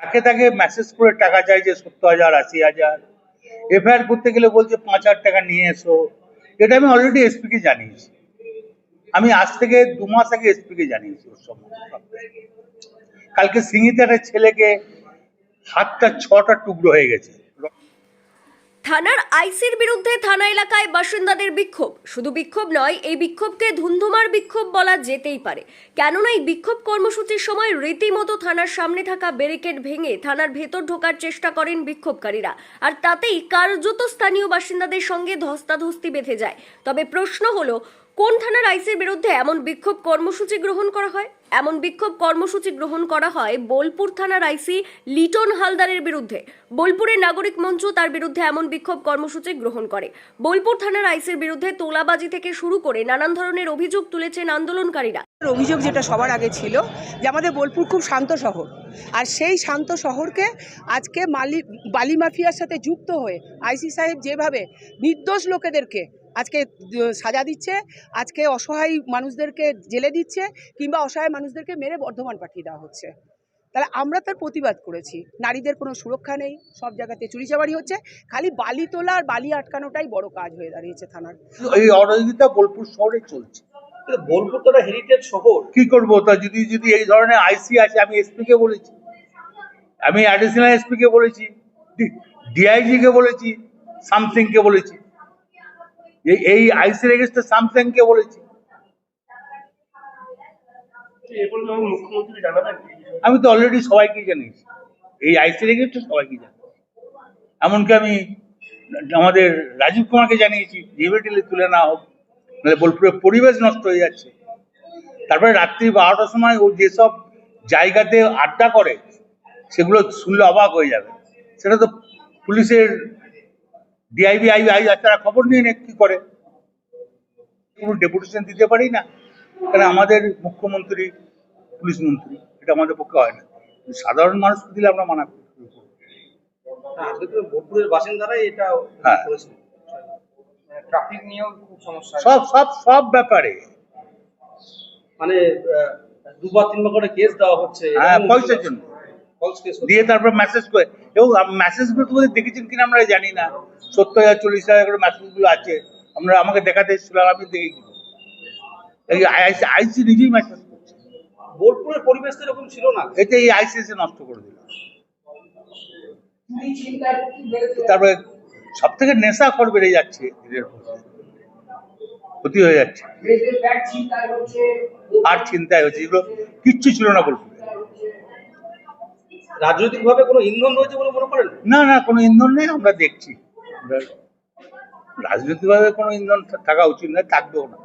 তাকে তাকে মেসেজ করে টাকা চাইছে সত্তর হাজার, আশি হাজার। এফআইআর করতে গেলে বলছে পাঁচ হাজার টাকা নিয়ে এসো। এটা আমি অলরেডি এসপিকে জানিয়েছি। আমি আজ থেকে দু মাস আগে এসপিকে জানিয়েছি ওর কালকে সিঙ্গিতে একটা ছেলেকে হাতটা ছটা টুকরো হয়ে গেছে। থানার আইসির বিরুদ্ধে থানা এলাকায় বাসিন্দাদের বিক্ষোভ। শুধু বিক্ষোভ নয়, এই বিক্ষোভকে ধুন্ধুমার বিক্ষোভ বলা যেতেই পারে। কেননা, এই বিক্ষোভ কর্মসূচির সময় রীতিমতো থানার সামনে থাকা ব্যারিকেড ভেঙে থানার ভেতর ঢোকার চেষ্টা করেন বিক্ষোভকারীরা। আর তাতেই কার্যত স্থানীয় বাসিন্দাদের সঙ্গে ধস্তাধস্তি বেঁধে যায়। তবে প্রশ্ন হলো কোন থানার আইসির বিরুদ্ধে এমন বিক্ষোভ কর্মসূচি গ্রহণ করা হয়? এমন বিক্ষোভ কর্মসূচি গ্রহণ করা হয় বোলপুর থানার আইসি লিটন হালদারের বিরুদ্ধে। বোলপুরের নাগরিক মঞ্চ তার বিরুদ্ধে এমন বিক্ষোভ কর্মসূচি গ্রহণ করে। বোলপুর থানার আইসির বিরুদ্ধে তোলাবাজি থেকে শুরু করে নানান ধরনের অভিযোগ তুলেছেন আন্দোলনকারীরা। অভিযোগ যেটা সবার আগে ছিল যে আমাদের বোলপুর খুব শান্ত শহর। আর সেই শান্ত শহরকে আজকে মালি, বালি মাফিয়ার সাথে যুক্ত হয়ে আইসি সাহেব যেভাবে নির্দোষ লোকেদেরকে আজকে সাজা দিচ্ছে আজকে অসহায় মানুষদেরকে জেলে দিচ্ছে কিংবা অসহায় মানুষদেরকে মেরে বর্ধমান পাঠিয়ে দেওয়া হচ্ছে। তাহলে আমরা তার প্রতিবাদ করেছি। নারীদের কোনো সুরক্ষা নেই সব জায়গাতে চুরিচাবাড়ি হচ্ছে খালি বালি তোলা আর বালি আটকানোটাই বড় কাজ হয়ে দাঁড়িয়েছে থানার। এই অরাজকতা বোলপুর শহরে চলছে। বোলপুর তো হেরিটেজ শহর। কি করব? তা যদি যদি এই ধরনের আইসি আছে আমি এসপি কে বলেছি। আমি অ্যাডিশনাল এসপি কে বলেছি ডিআইজি কে বলেছি সামথিং কে বলেছি। এই- এই আইসি রেজিস্টার সামথিং কে বলেছি আমি জানাবেন আমি তো অলরেডি সবাইকে জানিয়েছি। এই আইসি রেজিস্টার সবাইকে জানি। এমনকি আমি আমাদের রাজীব কুমারকে জানিয়েছি ইমিডিয়েটলি তুলে না হোক। নাহলে বোলপুরের পরিবেশ নষ্ট হয়ে যাচ্ছে। তারপরে রাত্রি বারোটার সময় ও যেসব জায়গাতে আড্ডা করে সেগুলো শুনলে অবাক হয়ে যাবে। সেটা তো পুলিশের ডিআইবি আই আই তারা খবর নিয়ে নে কি করে? কোনো ডেপুটেশন দিতে পারি না। কারণ আমাদের মুখ্যমন্ত্রী পুলিশ মন্ত্রী এটা আমাদের পক্ষে হয় না। সাধারণ মানুষকে দিলে আমরা মানা করি। তো বোলপুরের বাসিন্দারাই এটা হ্যাঁ। ট্রাফিক নিয়েও খুব সমস্যা সব সব সব ব্যাপারে। মানে দুবার তিনবার করে কেস দেওয়া হচ্ছে। হ্যাঁ পয়সার জন্য। দিয়ে তারপর মেসেজ করে। এবং মেসেজগুলো তোমাদের দেখেছেন কিনা আমরা জানি না। সত্তর হাজার চল্লিশ হাজার করে মেসেজগুলো আছে। আমরা আমাকে দেখাতে এসেছিলাম আমি দেখে কি আইসি আইসি নিজেই মেসেজ করছে। বোলপুরের পরিবেশ তো এরকম ছিল না। এটা এই আইসিএসে নষ্ট করে দিল। তারপরে সব থেকে নেশা খর বেড়ে যাচ্ছে এদের ক্ষতি হয়ে যাচ্ছে। আর চিন্তায় হচ্ছে। এগুলো কিচ্ছু ছিল না বলব রাজনৈতিক ভাবে কোনো ইন্ধন রয়েছে বলে মনে করেন? না না, কোনো ইন্ধন নেই, আমরা দেখছি। রাজনৈতিক ভাবে কোনো ইন্ধন থাকা উচিত নয়, থাকবেও না।